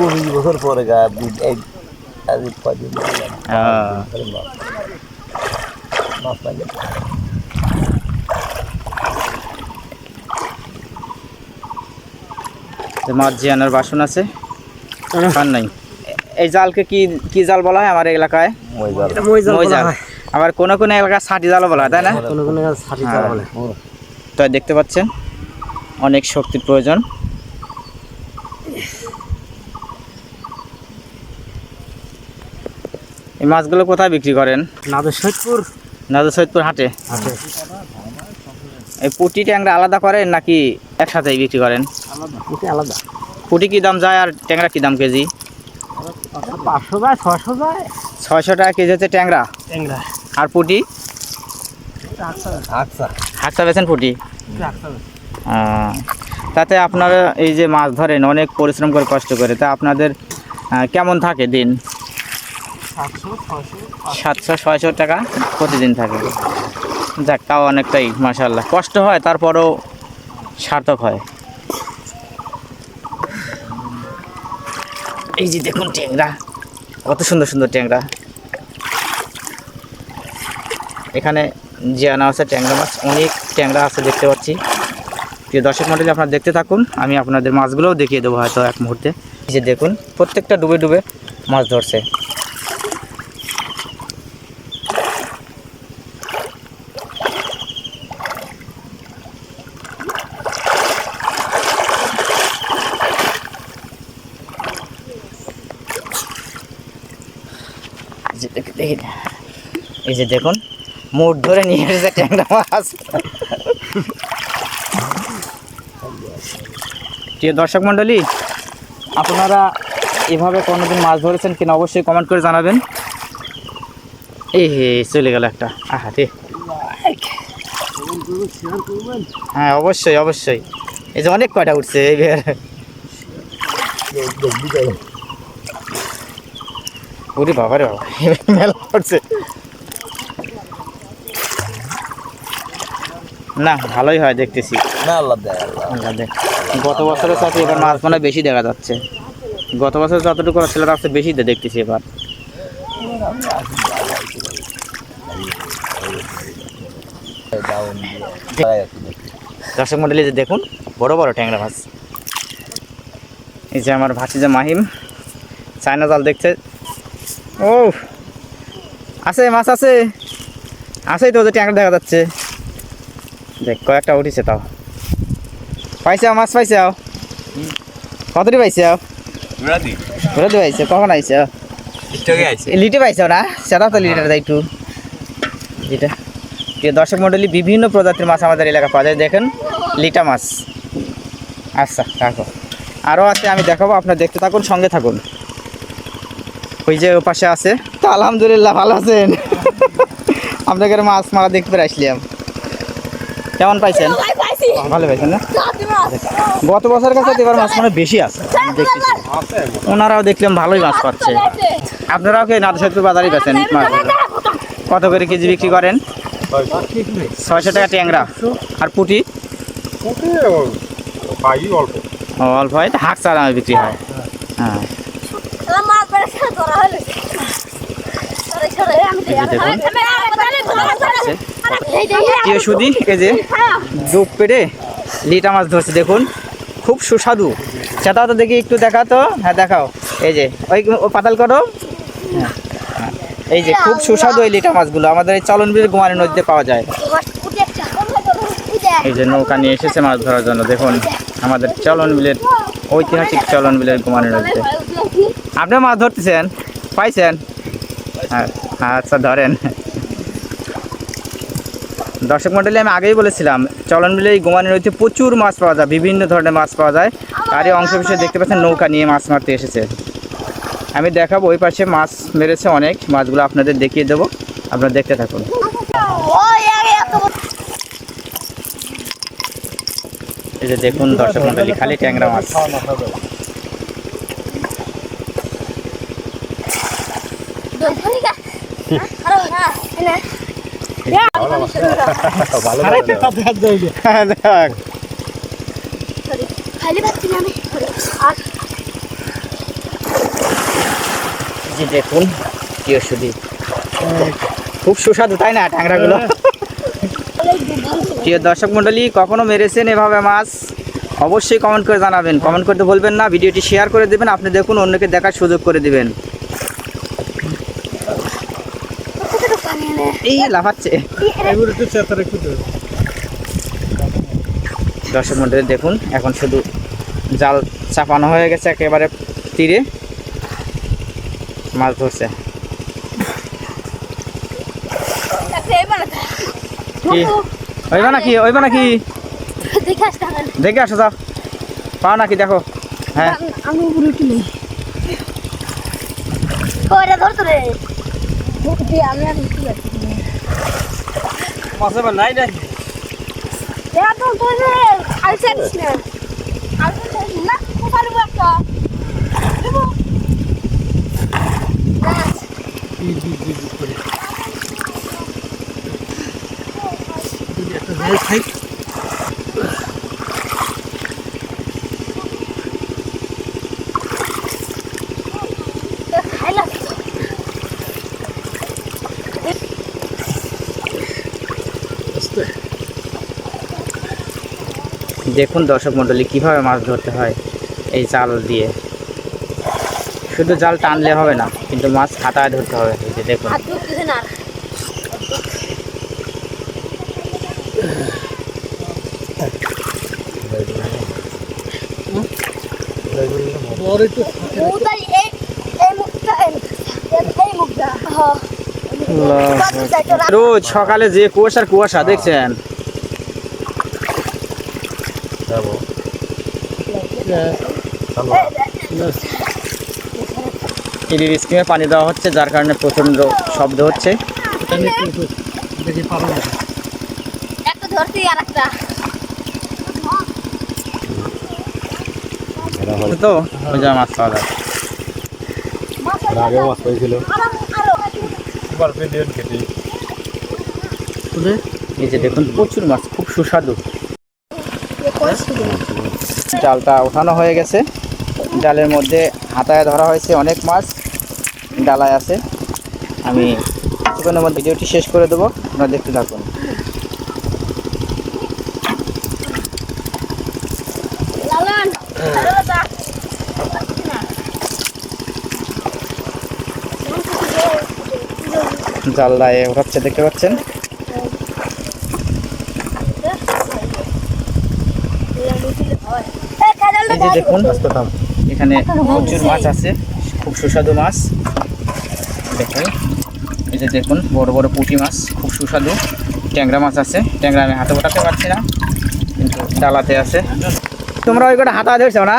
পঁচিশ বছর পরে গা মাছ জিয়ানোর বাসন আছে? আর নাই। এই জালকে কি কি জাল বলা হয় আমার এলাকায়? মই জাল। আবার কোনো কোনো এলাকায় ষাটি জালও বলা হয় তাই না? কোনো কোনো ছাটি হ্যাঁ। তো দেখতে পাচ্ছেন অনেক শক্তির প্রয়োজন। এই মাছগুলো কোথায় বিক্রি করেন? নাদের সৈদপুর। নাজর সৈয়দপুর হাটে? আছে এই পুটি ট্যাংরা আলাদা করেন নাকি একসাথেই বিক্রি করেন? ওটি আলাদা। পুটি কি দাম যায় আর ট্যাংরা কি দাম কেজি? পাঁচশো যায় ছশো যায়। ছয়শো টাকা কেজি হচ্ছে ট্যাংরা। ট্যাংরা। আর পুটি? আচ্ছা বেছেন পুটি? তাতে আপনারা এই যে মাছ ধরেন অনেক পরিশ্রম করে কষ্ট করে তা আপনাদের কেমন থাকে দিন? সাতশো, ছয়শো টাকা প্রতিদিন থাকে। যাক, তাও অনেকটাই মাসাল্লাহ কষ্ট হয়, তারপরও সার্থক হয়। এই যে দেখুন ট্যাংরা, কত সুন্দর সুন্দর ট্যাংরা। এখানে জিয়ানা আছে ট্যাংরা মাছ, অনেক ট্যাংরা আছে দেখতে পাচ্ছি। প্রিয় দর্শক মন্ডলী, আপনারা দেখতে থাকুন, আমি আপনাদের মাছগুলোও দেখিয়ে দেবো হয়তো এক মুহূর্তে। এই যে দেখুন, প্রত্যেকটা ডুবে ডুবে মাছ ধরছে। এই যে দেখুন মুঠ ধরে নিয়ে এসেছে ট্যাংরা মাছ। প্রিয় দর্শক মণ্ডলী, আপনারা এভাবে কোনোদিন মাছ ধরেছেন কিনা অবশ্যই কমেন্ট করে জানাবেন। এই হে, চলে গেল একটা। আহা রে। হ্যাঁ অবশ্যই অবশ্যই। এই যে অনেক কয়টা উঠছে, এই ওরে বাবা রে বাবা মেলা পড়ছে। না ভালোই হয় দেখতেছি। না আল্লাহ দেয় আল্লাহ। আল্লাহ গত বছরের সাথে এবার মাছ মনে বেশি দেখা যাচ্ছে। গত বছর যতটুকু ছিল তার চেয়ে বেশি দেখতেছি এবার। দর্শক মন্ডলী যে দেখুন বড় বড় ট্যাংরা মাছ। এই যে আমার ভাসি যে মাহিম চায়না জাল দেখছে। ও আছে মাছ আছে। আছেই তো ওদের ট্যাংরা দেখা যাচ্ছে। দেখ কয়েকটা উঠেছে তাও। পাইছাও মাছ পাইছে পাইছাও কতটি পাইছাও রাজি ঘুরে দিয়ে পাইছে কখন আইছে লিটে পাইছো না সেটা তো লিটার দেয় একটু যেটা দর্শক মণ্ডলী বিভিন্ন প্রজাতির মাছ আমাদের এলাকা পাওয়া যায়। দেখেন লিটা মাছ। আচ্ছা রাখো। আরও আছে আমি দেখাবো। আপনার দেখতে থাকুন সঙ্গে থাকুন। ওই যে ও পাশে আছে। তো আলহামদুলিল্লাহ ভালো আছেন। আপনাদের মাছ মারা দেখতে পেরে আসলাম। কেমন পাইছেন? ভালো পাইছেন না? গত বছরের কাছে তো এবার মাছ মানে বেশি আছে দেখতেছি। ওনারাও দেখলাম ভালোই মাছ পাচ্ছে। আপনারাও কি নাদশত্রু বাজারই বেছেন মাছগুলো? কত করে কেজি বিক্রি করেন? ছয়শো টাকা ট্যাংরা। আর পুটি? অল্প। অল্প হয়। হাঁক চা দামে বিক্রি হয়। হ্যাঁ। মাছ এই যে ডুব পেটে লিটা মাছ ধরছে, দেখুন, খুব সুস্বাদু। সেটাও তো দেখি একটু দেখা তো। হ্যাঁ দেখাও। এই যে, ওই পাতাল করো। এই যে, খুব সুস্বাদু এই লিটা মাছগুলো। আমাদের এই চলনবিল গুমারি নদীতে পাওয়া যায়। এই যে নৌকা নিয়ে এসেছে মাছ ধরার জন্য। দেখুন, আমাদের চলন বিলের ঐতিহাসিক চলন বিলের গুমারি নদীতে আপনি মাছ ধরতেছেন? পাইছেন? হ্যাঁ আচ্ছা ধরেন। দর্শক মন্ডলী আমি আগেই বলেছিলাম চলন বিলে এই গুমানি নদীতে প্রচুর মাছ পাওয়া যায় বিভিন্ন ধরনের মাছ পাওয়া যায়। আর এই অংশ বিশেষ দেখতে পাচ্ছেন নৌকা নিয়ে মাছ মারতে এসেছে। আমি দেখাবো ওই পাশে মাছ মেরেছে অনেক মাছগুলো আপনাদের দেখিয়ে দেবো। আপনারা দেখতে থাকুন। এই যে দেখুন দর্শক মন্ডলী খালি ট্যাংরা মাছ হ্যাঁ, দেখ। খালি পাচ্ছি না আমি আর জি দেখুন কি ওষুধি খুব সুস্বাদু, তাই না, ট্যাংরাগুলো? প্রিয় দর্শক মণ্ডলী, কখনো মেরেছেন এভাবে মাছ? অবশ্যই কমেন্ট করে জানাবেন। কমেন্ট করতে বলবেন না, ভিডিওটি শেয়ার করে দেবেন, আপনি দেখুন অন্যকে দেখার সুযোগ করে দিবেন। এই লাফাচ্ছে। দর্শক মন্ডলী দেখুন এখন শুধু জাল চাপানো হয়ে গেছে একেবারে তীরে। মাছ ধরছে। ওইবা নাকি? ওইবা নাকি? দেখে দেখে আসো যাও। পাও নাকি দেখো। হ্যাঁ। আমি উপরে উঠি নেই ধরতো রে আমি আর মাছ এবার নাই নাই দেখা তো তোর আলসে আনিস না। আলসে আনিস না? নেব একটা? নেব। একটা দেখুন দর্শক মণ্ডলী কীভাবে মাছ ধরতে হয় এই জাল দিয়ে। শুধু জাল টানলে হবে না কিন্তু মাছ হাতায় ধরতে হবে এই যে দেখুন। হাত ঢুকতেছে না। ওর একটু মুখটা এই এই মুখটা এই মুখটা এই মুখটা। হ্যাঁ রোজ সকালে যে কুয়াশার কুয়াশা দেখছেন? টিভির স্ক্রিনে পানি দেওয়া হচ্ছে যার কারণে প্রচণ্ড শব্দ হচ্ছে। দেখি পাবো না একটা। ধরছি আর একটা তো? ওই যে মাছ পাওয়া যায় আগেও মাছ পাইছিল। এই যে দেখুন প্রচুর মাছ খুব সুস্বাদু। জালটা ওঠানো হয়ে গেছে। জালের মধ্যে হাতায় ধরা হয়েছে অনেক মাছ। ডালায় আছে। আমি কিছুক্ষণের মধ্যে ভিডিওটি শেষ করে দেবো। আপনারা দেখতে থাকুন। লালান জালদায় ওঠাচ্ছে, দেখতে পাচ্ছেন এই যে দেখুন এখানে প্রচুর মাছ আছে খুব সুস্বাদু মাছ। দেখুন এই যে দেখুন বড় বড় পুঁটি মাছ খুব সুস্বাদু। ট্যাংরা মাছ আছে ট্যাংরা আমি হাতে ওঠাতে পারছি না কিন্তু ডালাতে আছে। তোমরা ওই কটা হাতা ধরছো না?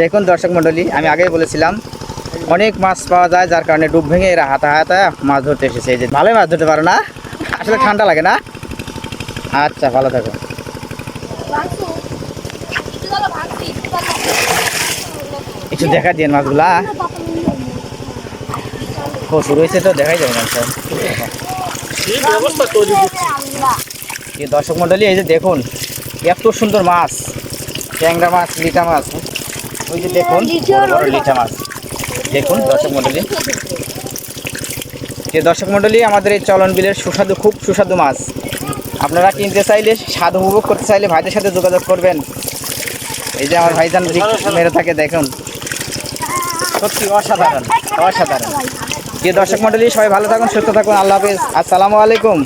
দেখুন দর্শক মণ্ডলী আমি আগেই বলেছিলাম অনেক মাছ পাওয়া যায় যার কারণে ডুব ভেঙে এরা হাতা হাতা মাছ ধরতে এসেছে। এই যে ভালোই মাছ ধরতে পারো না? আসলে ঠান্ডা লাগে না? আচ্ছা ভালো থাকো। একটু দেখা দিন মাছগুলা। প্রচুর রয়েছে তো দেখাই যাবে না এই দর্শক মণ্ডলী এই যে দেখুন এত সুন্দর মাছ। ট্যাংরা মাছ লিটা মাছ। ওই যে দেখুন বড় বড় লিটা মাছ। দেখুন দর্শক মন্ডলী। যে দর্শক মণ্ডলী আমাদের এই চলন বিলের সুস্বাদু খুব সুস্বাদু মাছ। আপনারা কিনতে চাইলে স্বাদ উপভোগ করতে চাইলে ভাইদের সাথে যোগাযোগ করবেন। এই যে আমার ভাইজান মেরে থাকে, দেখুন। সত্যি অসাধারণ অসাধারণ। যে দর্শক মন্ডলী সবাই ভালো থাকুন, সুস্থ থাকুন, আল্লাহ হাফিজ। আসসালামু আলাইকুম।